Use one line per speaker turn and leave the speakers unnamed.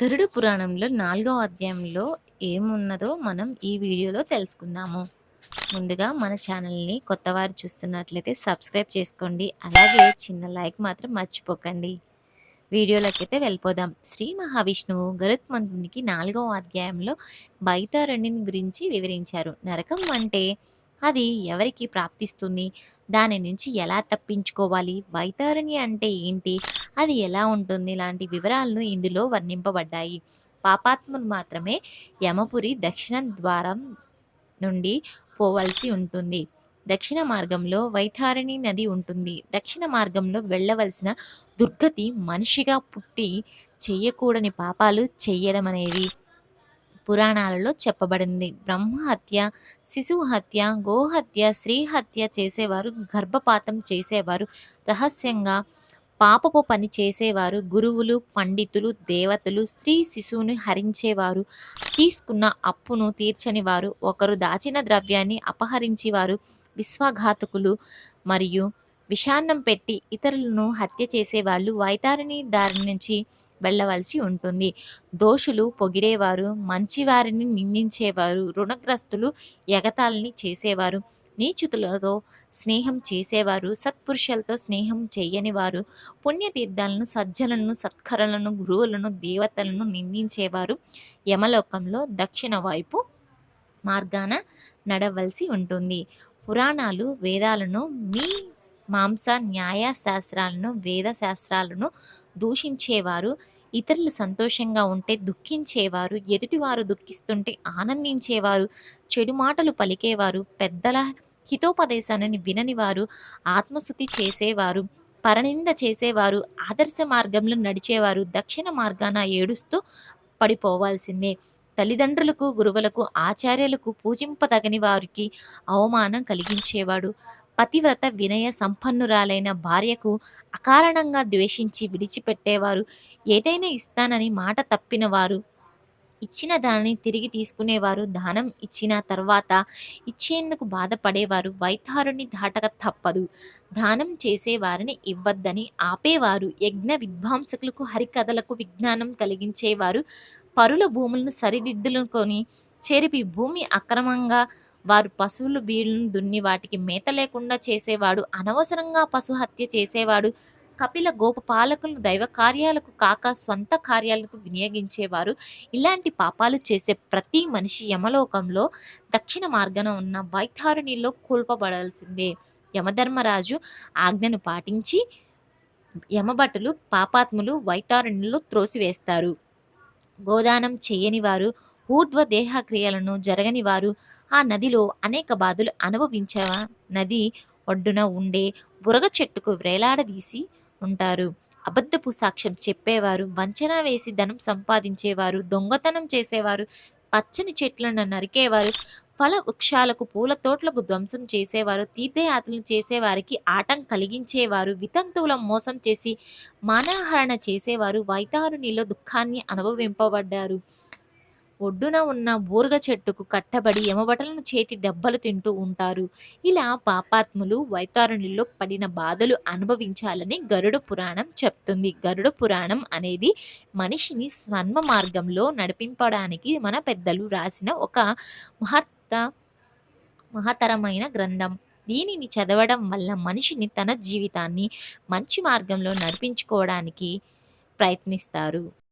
గరుడ పురాణంలో నాలుగో అధ్యాయంలో ఏమున్నదో మనం ఈ వీడియోలో తెలుసుకుందాము. ముందుగా మన ఛానల్ని కొత్తవారు చూస్తున్నట్లయితే సబ్స్క్రైబ్ చేసుకోండి. అలాగే చిన్న లైక్ మాత్రం మర్చిపోకండి. వీడియోలకైతే వెళ్ళిపోదాం. శ్రీ మహావిష్ణువు గరుత్మంతునికి నాలుగవ అధ్యాయంలో బైతారణ్యం గురించి వివరించారు. నరకం అంటే అది ఎవరికి ప్రాప్తిస్తుంది? దాని నుంచి ఎలా తప్పించుకోవాలి? వైతారణి అంటే ఏంటి? అది ఎలా ఉంటుంది? లాంటి వివరాలను ఇందులో వర్ణింపబడ్డాయి. పాపాత్ములు మాత్రమే యమపురి దక్షిణ ద్వారం నుండి పోవలసి ఉంటుంది. దక్షిణ మార్గంలో వైతారణి నది ఉంటుంది. దక్షిణ మార్గంలో వెళ్ళవలసిన దుర్గతి మనిషిగా పుట్టి చెయ్యకూడని పాపాలు చెయ్యడం అనేవి. పురాణాలలో చెప్పబడింది. బ్రహ్మ హత్య శిశువు హత్య గోహత్య స్త్రీ హత్య చేసేవారు గర్భపాతం చేసేవారు. రహస్యంగా పాపపు పని చేసేవారు గురువులు పండితులు దేవతలు స్త్రీ శిశువుని హరించేవారు తీసుకున్న అప్పును తీర్చని వారు ఒకరు దాచిన ద్రవ్యాన్ని అపహరించేవారు విశ్వఘాతకులు మరియు విషాన్నం పెట్టి ఇతరులను హత్య చేసేవాళ్ళు వైతారిణి దారి నుంచి వెళ్ళవలసి ఉంటుంది. దోషులు పొగిడేవారు మంచివారిని నిందించేవారు రుణగ్రస్తులు ఎగతాళిని చేసేవారు నీచుతులతో స్నేహం చేసేవారు సత్పురుషులతో స్నేహం చేయని వారు పుణ్యతీర్థాలను సజ్జలను సత్కరలను గురువులను దేవతలను నిందించేవారు. యమలోకంలో దక్షిణ వైపు మార్గాన నడవలసి ఉంటుంది. పురాణాలు వేదాలను మీ మాంస న్యాయ శాస్త్రాలను వేద శాస్త్రాలను దూషించేవారు. ఇతరులు సంతోషంగా ఉంటే దుఃఖించేవారు ఎదుటివారు దుఃఖిస్తుంటే ఆనందించేవారు చెడు మాటలు పలికేవారు పెద్దల హితోపదేశాన్ని విననివారు ఆత్మశుద్ధి చేసేవారు పరనింద చేసేవారు ఆదర్శ మార్గంలో నడిచేవారు దక్షిణ మార్గాన ఏడుస్తూ పడిపోవాల్సిందే. తల్లిదండ్రులకు గురువులకు ఆచార్యులకు పూజింపదగని వారికి అవమానం కలిగించేవాడు. పతివ్రత వినయ సంపన్నురాలైన భార్యకు అకారణంగా ద్వేషించి విడిచిపెట్టేవారు. ఏదైనా ఇస్తానని మాట తప్పినవారు. ఇచ్చిన దానిని తిరిగి తీసుకునేవారు. దానం ఇచ్చిన తర్వాత ఇచ్చేందుకు బాధపడేవారు. వైతారుని దాటక తప్పదు. దానం చేసేవారిని ఇవ్వద్దని ఆపేవారు. యజ్ఞ విద్వాంసకులకు హరికథలకు విజ్ఞానం కలిగించేవారు. పరుల భూములను సరిదిద్దులుకొని చెరిపి భూమి అక్రమంగా వారు పశువులు బీళ్ళను దున్ని వాటికి మేత లేకుండా చేసేవాడు అనవసరంగా పశు హత్య చేసేవాడు కపిల గోపపాలకులు దైవ కార్యాలకు కాక స్వంత కార్యాలకు వినియోగించేవారు. ఇలాంటి పాపాలు చేసే ప్రతి మనిషి యమలోకంలో దక్షిణ మార్గన ఉన్న వైతారుణిలో కూల్పబడాల్సిందే. యమధర్మరాజు ఆజ్ఞను పాటించి యమభటులు పాపాత్ములు వైతారుణిలో త్రోసివేస్తారు. గోదానం చేయని వారు ఊర్ధ్వ దేహక్రియలను జరగని వారు ఆ నదిలో అనేక బాధలు అనుభవించావా? నది ఒడ్డున ఉండే బురగ చెట్టుకు వేలాడదీసి ఉంటారు. అబద్ధపు సాక్ష్యం చెప్పేవారు వంచన వేసి ధనం సంపాదించేవారు దొంగతనం చేసేవారు పచ్చని చెట్లను నరికేవారు ఫల వృక్షాలకు పూల తోటలకు ధ్వంసం చేసేవారు తీర్థయాత్రలు చేసేవారికి ఆటం కలిగించేవారు వితంతువుల మోసం చేసి మానహరణ చేసేవారు వైతారునిలో దుఃఖాన్ని అనుభవింపబడ్డారు. ఒడ్డున ఉన్న బూరుగ చెట్టుకు కట్టబడి యమబటలను చేతి దెబ్బలు తింటూ ఉంటారు. ఇలా పాపాత్ములు వైతారునిలో పడిన బాధలు అనుభవించాలని గరుడ పురాణం చెప్తుంది. గరుడ పురాణం అనేది మనిషిని స్వర్మ మార్గంలో నడిపింపడానికి మన పెద్దలు రాసిన ఒక మహత్త మహతరమైన గ్రంథం. దీనిని చదవడం వల్ల మనిషిని తన జీవితాన్ని మంచి మార్గంలో నడిపించుకోవడానికి ప్రయత్నిస్తారు.